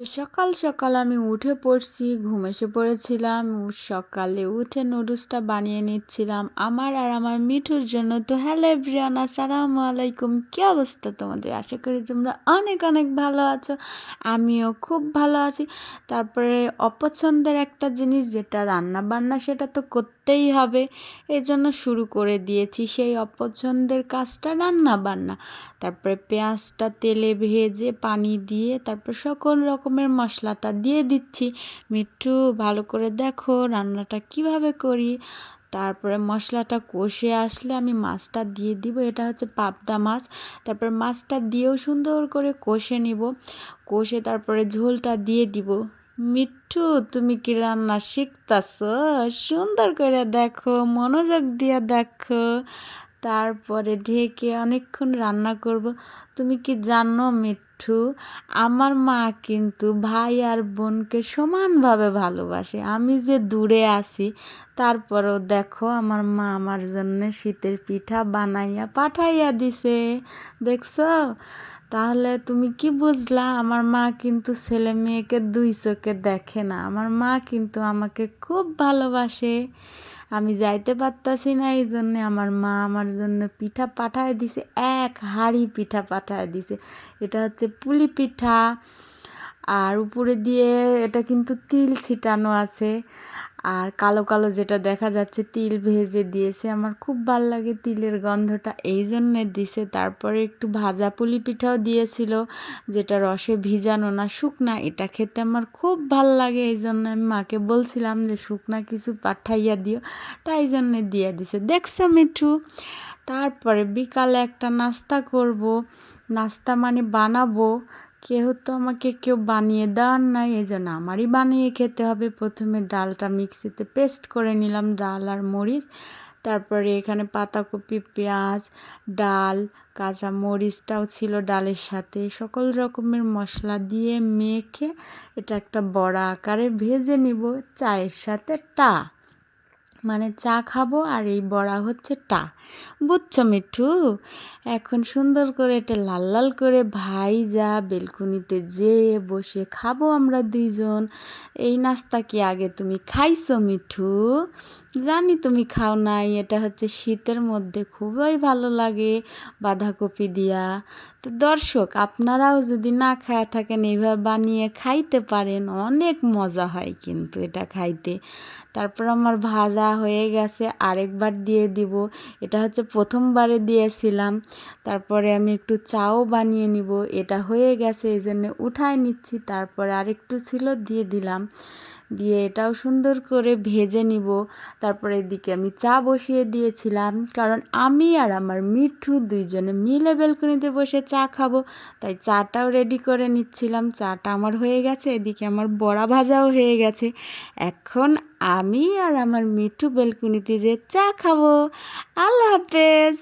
সকাল সকাল আমি উঠে পড়ছি, ঘুম এসে পড়েছিলাম, সকালে উঠে নুডলসটা বানিয়ে নিচ্ছিলাম। আমার আর আমার মিঠুর জন্য তো হ্যালো এভরিওয়ান, আসসালামু আলাইকুম। কী অবস্থা তোমাদের? আশা করি তোমরা অনেক অনেক ভালো আছো, আমিও খুব ভালো আছি। তারপরে অপছন্দের একটা জিনিস যেটা রান্না বান্না সেটা তো করতেই হবে এই জন্য শুরু করে দিয়েছি সেই অপছন্দের কাজটা রান্না বান্না। তারপরে পেঁয়াজটা তেলে ভেজে পানি দিয়ে তারপর সকল রকমের মশলাটা দিয়ে দিচ্ছি। মিঠু, ভালো করে দেখো রান্নাটা কীভাবে করি। তারপরে মশলাটা কষে আসলে আমি মাছটা দিয়ে দিব। এটা হচ্ছে পাবদা মাছ। তারপরে মাছটা দিয়েও সুন্দর করে কষে নিব। কষে তারপরে ঝোলটা দিয়ে দিব। মিঠু, তুমি কি রান্না শিখতাছ? সুন্দর করে দেখো, মনোযোগ দিয়ে দেখো। তারপরে ঢেকে অনেকক্ষণ রান্না করব। তুমি কি জানো মিঠু আমার মা কিন্তু ভাই আর বোনকে সমানভাবে ভালোবাসে। আমি যে দূরে আছি, তারপরেও দেখো আমার মা আমার জন্য শীতের পিঠা বানাইয়া পাঠাইয়া দিছে। দেখছ? তাহলে তুমি কি বুঝলা? আমার মা কিন্তু ছেলে মেয়েকে দুই চোখে দেখে না। আমার মা কিন্তু আমাকে খুব ভালোবাসে। আমি যাইতে পারতাছি না, এই জন্যে আমার মা আমার জন্য পিঠা পাঠায় দিছে, এক হাঁড়ি পিঠা পাঠায় দিছে। এটা হচ্ছে পুলি পিঠা। আর উপরে দিয়ে এটা কিন্তু তিল ছিটানো আছে। আর কালো কালো যেটা দেখা যাচ্ছে তিল ভেজে দিয়েছে, আমার খুব ভালো লাগে তিলের গন্ধটা। এই জন্যে দিছে। তারপরে একটু ভাজা পুলি পিঠাও দিয়েছিল, যেটা রসে ভিজানো না, শুকনা। এটা খেতে আমার খুব ভালো লাগে, এই জন্য আমি মাকে বলছিলাম যে, শুকনা কিছু পাঠাইয়া দিও। তাই জন্যে দিয়ে দিছে। দেখছ মিঠু? তারপরে বিকালে একটা নাস্তা করব। নাস্তা মানে বানাবো। তো আমাকে কেউ বানিয়ে দেওয়ার নাই, এই জন্য আমারই বানিয়ে খেতে হবে। প্রথমে ডালটা মিক্সিতে পেস্ট করে নিলাম, ডাল আর মরিচ। তারপরে এখানে পাতাকপি, পেঁয়াজ, ডাল, কাঁচা মরিচটাও ছিল ডালের সাথে। সকল রকমের মশলা দিয়ে মেখে এটা একটা বড়া আকারে ভেজে নিব, চায়ের সাথে টা। মানে চা খাব আর এই বড়া হচ্ছে টা। বুঝছ মিঠু? এখন সুন্দর করে এটা লাল লাল করে ভাই যা বেলকুনিতে যেয়ে বসে খাব আমরা দুইজন। এই নাস্তা কি আগে তুমি খাইছো মিঠু? জানি তুমি খাও নাই, এটা হচ্ছে শীতের মধ্যে খুবই ভালো লাগে বাঁধাকপি দিয়া। তো দর্শক, আপনারাও যদি না খায়া থাকেন, এইভাবে বানিয়ে খাইতে পারেন, অনেক মজা হয় কিন্তু এটা খাইতে। তারপর আমার ভাজা হয়ে গেছে, আরেকবার দিয়ে দিব। এটা হচ্ছে প্রথমবারে দিয়েছিলাম। তারপরে আমি একটু চাও বানিয়ে নিব। এটা হয়ে গেছে এই জন্য উঠায় নিচ্ছি। তারপরে আরেকটু ছিল, দিয়ে দিলাম। দিয়ে এটাও সুন্দর করে ভেজে নিব। তারপরে এদিকে আমি চা বসিয়ে দিয়েছিলাম। কারণ আমি আর আমার মিঠু দুইজনে মিলে বেলকনিতে বসে চা খাব। তাই চাটাও রেডি করে নিচ্ছিলাম। চাটা আমার হয়ে গেছে, এদিকে আমার বড়া ভাজাও হয়ে গেছে। এখন আমি আর আমার মিঠু বেলকুনিতে যে চা খাব। আল্লাহ হাফেজ!